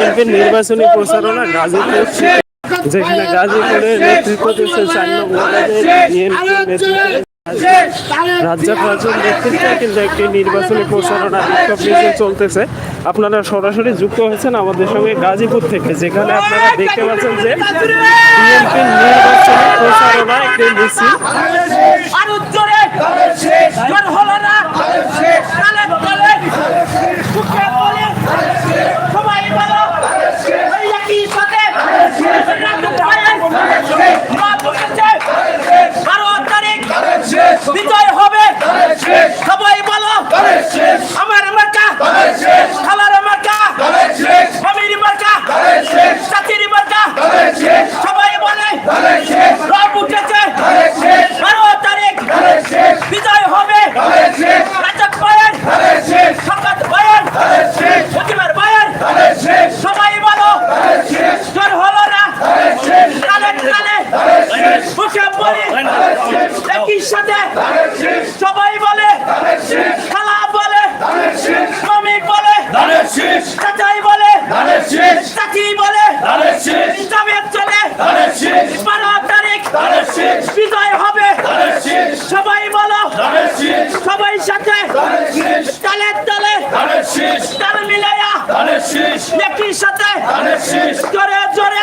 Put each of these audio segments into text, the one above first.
বিএনপির নির্বাচনী প্রচারণা গাজীপুর যেখানে গাজীপুরে নেতৃত্ব দিচ্ছে চার নং ওয়ার্ডের বিএনপির নেতৃত্বে। রাজ্জাক রাজুর নেতৃত্বে কিন্তু একটি নির্বাচনী প্রচারণা বিক্ষোভ মিছিল চলতেছে। আপনারা সরাসরি যুক্ত হয়েছেন আমাদের সঙ্গে গাজীপুর থেকে, যেখানে আপনারা দেখতে পাচ্ছেন যে বিএনপির নির্বাচনী প্রচারণা একটি মিছিল। হলো না তালে তালে বুকে বলে সবাই বলো এই একই সাথে রাজু ভাইয়ের মা বলেছে বারো তারিখ বিজয় হবে সবাই বলো আমার মার্কা খালার মার্কা মামির মার্কা চাচির মার্কা সবাই বলে রব উঠেছে বারো তারিখ বিজয় হবে রাজক ভাইয়ের শকত ভাইয়ের প্রতিমার ভাইয়ের সবাই বলো জোর হলো না কালে কালে মুখে বলি একই সাথে সবাই বলে খালা বলে মামি বলে চাচাই বলে চাচি বলে জামের চলে বারো তারিখ বিজয় হবে সবাই বলো সবাই সাথে তালে তালে তাল মিলাইয়া একই সাথে জোরে জোরে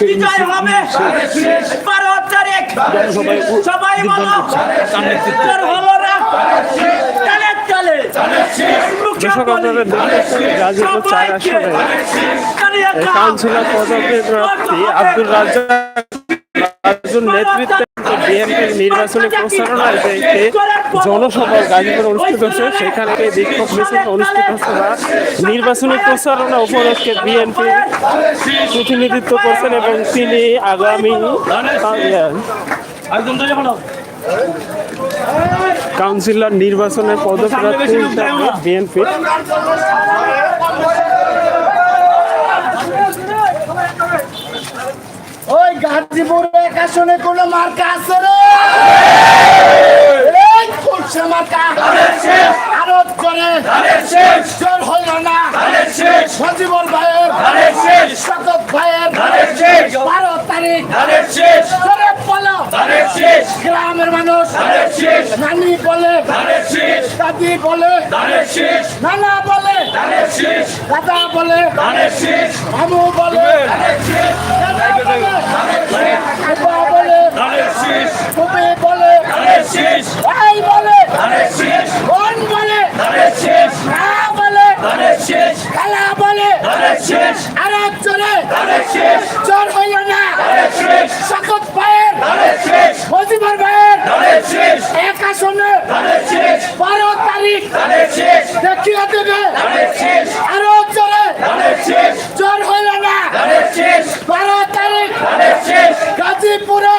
বিজয় হবে বারো তারিখ সবাই বলো তোর হলো না চলে চলে দর্শক আপনারা দেখতেছেন গাজীপুর চার আসনে কাউন্সিলর পদকের আব্দুল রাজ্জাক নেতৃত্বে বিএনপির নির্বাচনী প্রচারণায় যে জনসভা গাজীপুর অনুষ্ঠিত হচ্ছে সেখানে বিক্ষোভ মিছিল অনুষ্ঠিত হচ্ছে বা নির্বাচনী প্রচারণা উপলক্ষে বিএনপির প্রতিনিধিত্ব করছেন এবং তিনি আগামী কাউন্সিলর নির্বাচনের পদপ্রার্থী হিসাবে বিএনপির গাজীপুর এক আসনে কোন মার্কা আছে রে? মার্কা? আরত করে জোর হইল না সজীবর ভাইয়ের শকত ভাইয়ের বারো তারিখ জোরে বলো গ্রামের মানুষ নানি বলে দাদি বলে নানা বলে দাদা বলে মামু বলে বলে আব্বা বলে বলে ভাই বলে আর জোরে জোর হইল না শকত ভাইয়ের মজিবর ভাইয়ের এক আসনে বারো তারিখ দেখিয়ে দেবে আরও জোরে জোর হইল না বারো তারিখ গাজীপুরে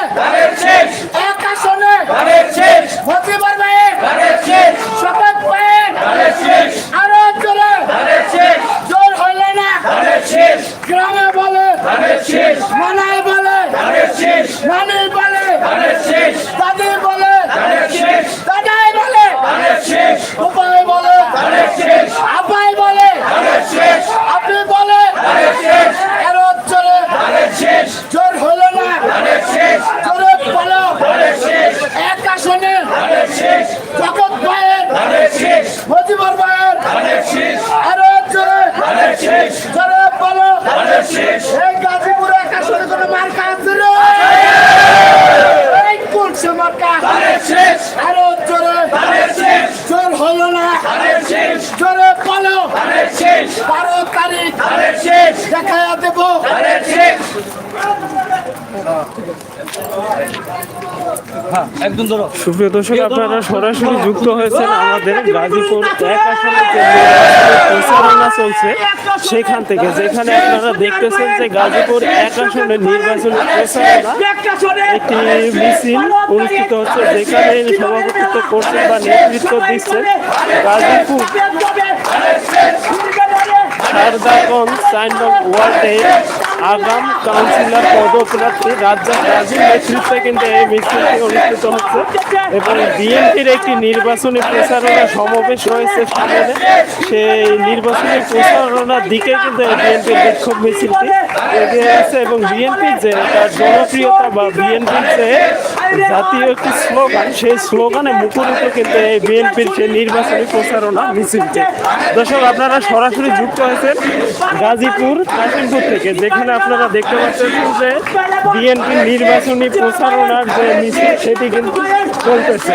এক আসনে মজিবর ভাইয়ের শপথ ভাইয়ের আরও জোরে জোর হইল না গ্রামে বলে মানায় বলে নানি বলে দাদি বলে দাদাই বলে উপায় বলে আপাই বলে আপনি বলে আরও জোরে জোর হলো না জোরে বলো এক আসনে জগৎ ভাইয়ের মজিবর ভাইয়ের আরও জোরে জোরে বলো এই গাজীপুর এক আসনে কোনো মার্কা আছে রে এই কুলসে মার্কা আরও জোরে জোর হলো না। জোরে বলো। বারো তারিখ। দেখা দেবো। সুপ্রিয় দর্শক আপনারা সরাসরি যুক্ত হয়েছেন আমাদের গাজীপুর এক আসনে প্রচারণা চলছে সেখান থেকে যেখানে আপনারা দেখতেছেন যে গাজীপুর এক আসনের নির্বাচনী প্রচারণা একটি মিছিল অনুষ্ঠিত হচ্ছে যেখানে সভাপতিত্ব করছেন বা নেতৃত্ব দিচ্ছেন গাজীপুর সারদাগঞ্জ চার নং ওয়ার্ডের আগাম কাউন্সিলর পদপ্রার্থী রাজ্জাক রাজীব নেতৃত্বে কিন্তু এই মিছিলটি অনুষ্ঠিত হচ্ছে। এবং বিএনপির একটি নির্বাচনী প্রচারণা সমাবেশ রয়েছে সামনে। সেই নির্বাচনী প্রচারণার দিকে কিন্তু বিএনপির বিক্ষোভ মিছিলটি এগিয়ে আছে এবং বিএনপির যে তার জনপ্রিয়তা বা বিএনপির যে জাতীয় একটি স্লোগান সেই স্লোগানে মুখরিত কিন্তু এই বিএনপির সেই নির্বাচনী প্রচারণা মিছিলটি। দর্শক আপনারা সরাসরি যুক্ত হয়েছেন গাজীপুর কাশিমপুর থেকে যেখানে আপনারা দেখতে পাচ্ছেন যে বিএনপির নির্বাচনী প্রচারণার যে মিছিল সেটি কিন্তু চলতেছে।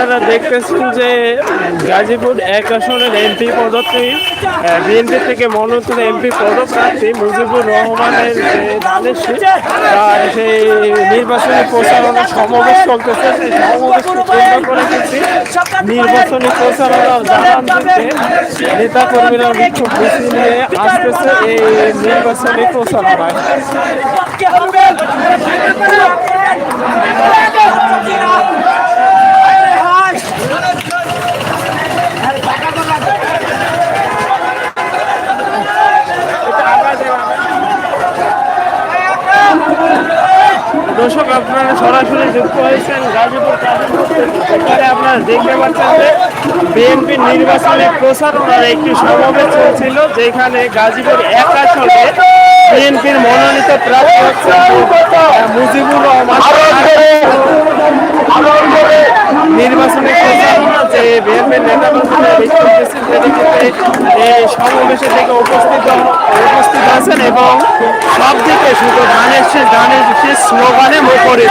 আপনারা দেখতেছেন যে গাজীপুর এক আসনের এমপি পদটি বিএনপি থেকে মনোনীত এমপি পদপ্রার্থী মুজিবুর রহমানের যে তার সেই নির্বাচনী প্রচারণা সমাবেশ চলতেছে। সেই সমাবেশকে করে কিন্তু নির্বাচনী প্রচারণা জানান দিতে নেতা কর্মীরা বিক্ষোভ মিছিল নিয়ে আসতেছে এই নির্বাচনী প্রচারণায় আপনারা সরাসরি যুক্ত হয়েছেন গাজীপুর কাশীপুর থেকে। এখানে আপনারা দেখতে পাচ্ছেন যে বিএনপির নির্বাচনী প্রচারণার একটি সমাবেশ চলছিল যেখানে গাজীপুর এক আসনে বিএনপির মনোনীত প্রার্থী হচ্ছে মুজিবুর রহমান। নির্বাচনী প্রচারণা যে বিএনপির এই সমাবেশে থেকে উপস্থিত উপস্থিত আছেন এবং সব দিকে শুধু ধানের শেষ ধানের শেষ স্লোগানে মুখরিত।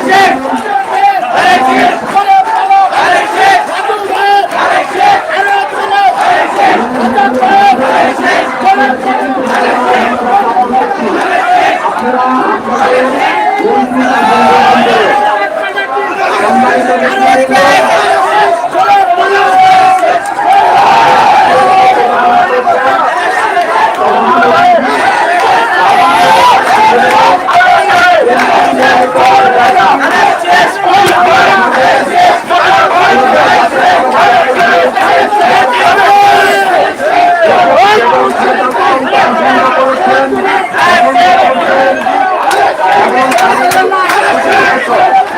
একটি বিষয় একটি বিষয় Let's go.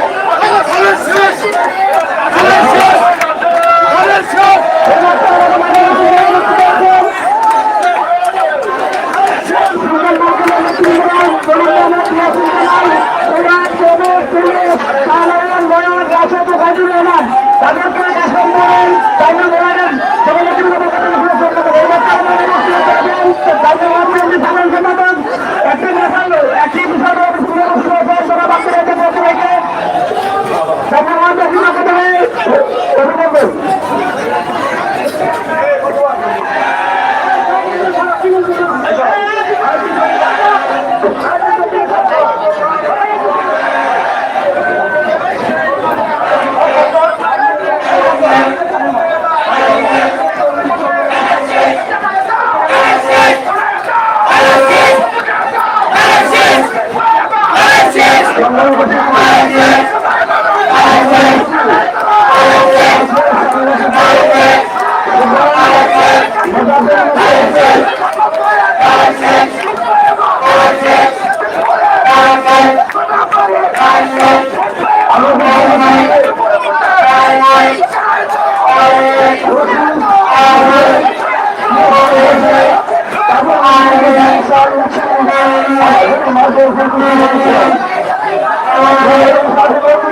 পাঠিয়ে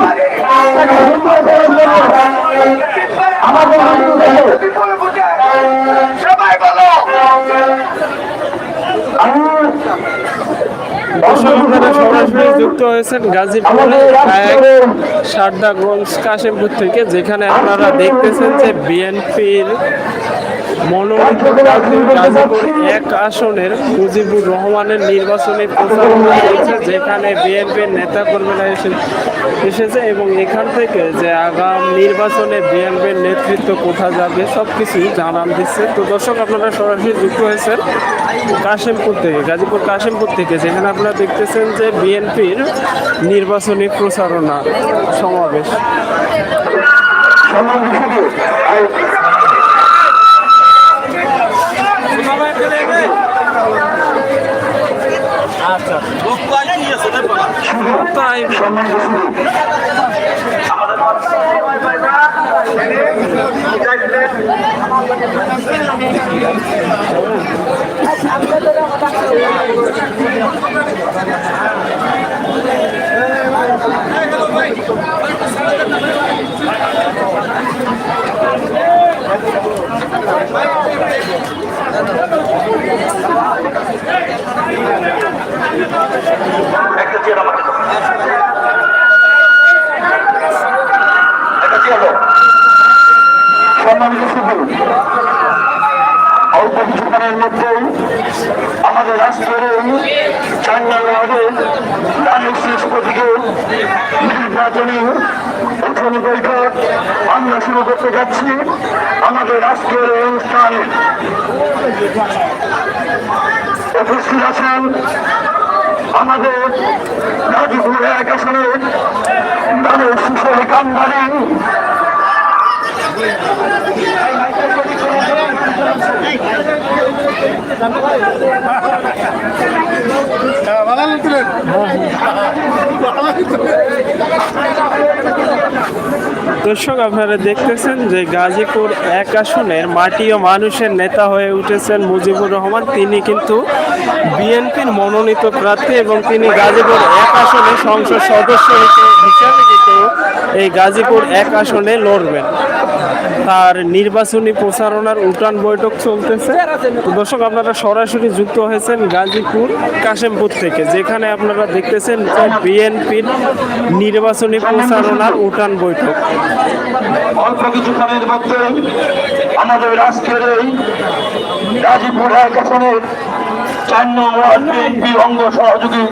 সবাই বলো আপনারা সরাসরি যুক্ত হয়েছেন সারদাগঞ্জ কাশিমপুর থেকে যেখানে আপনারা দেখতেছেন যে বিএনপির মনোনীত গাজীপুর এক আসনের মুজিবুর রহমানের নির্বাচনী প্রচারণা চলছে যেখানে বিএনপির নেতাকর্মীরা এসে এসেছে এবং এখান থেকে যে আগাম নির্বাচনে বিএনপির নেতৃত্ব কোথা যাবে সব কিছুই জানান দিচ্ছে। তো দর্শক, আপনারা সরাসরি যুক্ত হয়েছেন কাশিমপুর থেকে, গাজীপুর কাশিমপুর থেকে, যেখানে আপনারা দেখতেছেন যে বিএনপির নির্বাচনী প্রচারণা সমাবেশ। তাই একটা চেয়ার অল্প কিছুক্ষণের মধ্যেই আমাদের রাষ্ট্রের এই চার নম্বরের দানের শেষ প্রতীকে নির্বাচনী উঠোন বৈঠক আমরা শুরু করতে যাচ্ছি আমাদের রাষ্ট্রের অনুষ্ঠান। উপস্থিত আছেন আমাদের গাজীপুর এক আসনের দানের শিশু কান্দারি দর্শক, আপনারা দেখতেছেন যে গাজীপুর এক আসনের মাটি ও মানুষের নেতা হয়ে উঠেছেন মুজিবুর রহমান। তিনি কিন্তু বিএনপির মনোনীত প্রার্থী এবং তিনি গাজীপুর এক আসনে সংসদ সদস্য হিসেবে কিন্তু এই গাজীপুর এক আসনে লড়বেন। তার নির্বাচনী প্রচারণার উঠান বৈঠক চলতেছে। দর্শক, আপনারা সরাসরি যুক্ত হয়েছেন গাজীপুর, কাশেমপুর থেকে, যেখানে আপনারা দেখতেছেন বিএনপির নির্বাচনী প্রচারণার উঠান বৈঠক। অল্প কিছুক্ষণের মধ্যে আমাদের রাষ্ট্রের গাজীপুর চার নম্বর বিএনপি অঙ্গ সহযোগী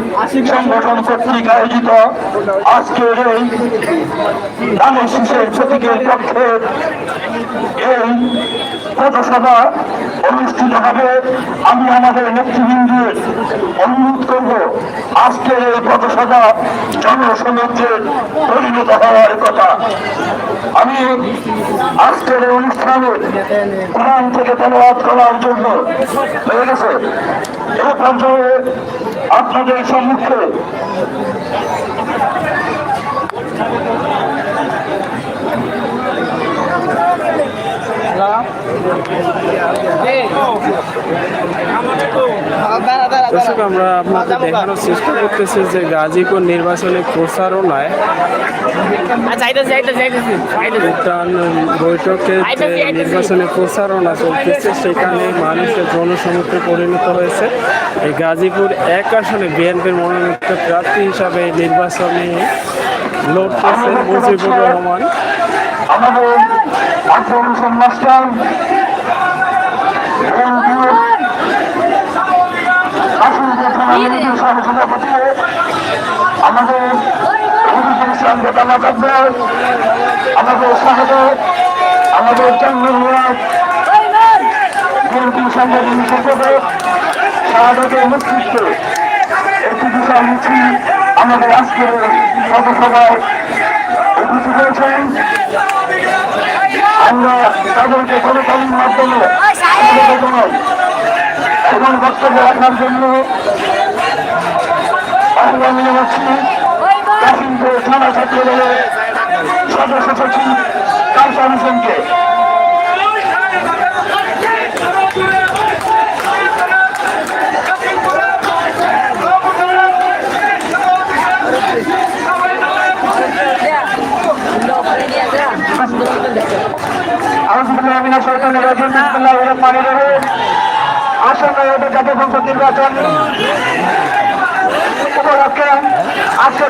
সংগঠন কর্তৃক আয়োজিত আজকের এই দানের শীষের প্রতীকের পক্ষে এই পথসভা অনুষ্ঠিত হবে, আমি আমাদের নেতৃবৃন্দের অনুরোধ করব আজকের এই পথসভা জনসমুদ্রে পরিণত হওয়ার কথা। আমি আজকের এই অনুষ্ঠানে কোরআন থেকে তেলাওয়াত করার জন্য হয়ে গেছে। এ পর্যায়ে আপনাদের সম্মুখে দর্শক আমরা আপনাদের দেখানোর চেষ্টা করতেছি যে গাজীপুর নির্বাচনী প্রচারণায় ভুটান বৈঠকে যে নির্বাচনী প্রচারণা চলতেছে সেখানে মানুষের জনসমুদ্রে পরিণত হয়েছে। এই গাজীপুর এক আসনে বিএনপির মনোনীত প্রার্থী হিসাবে নির্বাচনে লড়তেছেন মুজিবুর রহমান। আমাদের মাস্টার বিএনপির কাশিমপুর থানা বিএনপির সহসভাপতি আমাদের আমাদের শাহাদত আমাদের চন্দ্রনাথ বিএনপি সাংগঠনিক সম্পাদক শাহাদতের নেতৃত্বে একটি বিশাল মিছিল আমাদের আজকের পথসভায় উপস্থিত হয়েছেন। আমরা তাদেরকে করতালির মাধ্যমে এবং বক্তব্য রাখার জন্য আহ্বান জানাচ্ছি। কাশিমপুর থানা ছাত্র দলের সদস্য সচিব হোসেনকে বিসমুল্লাহ রহমানির রহিম আসন্ন জাতীয় সংসদ নির্বাচন উপলক্ষে আজকে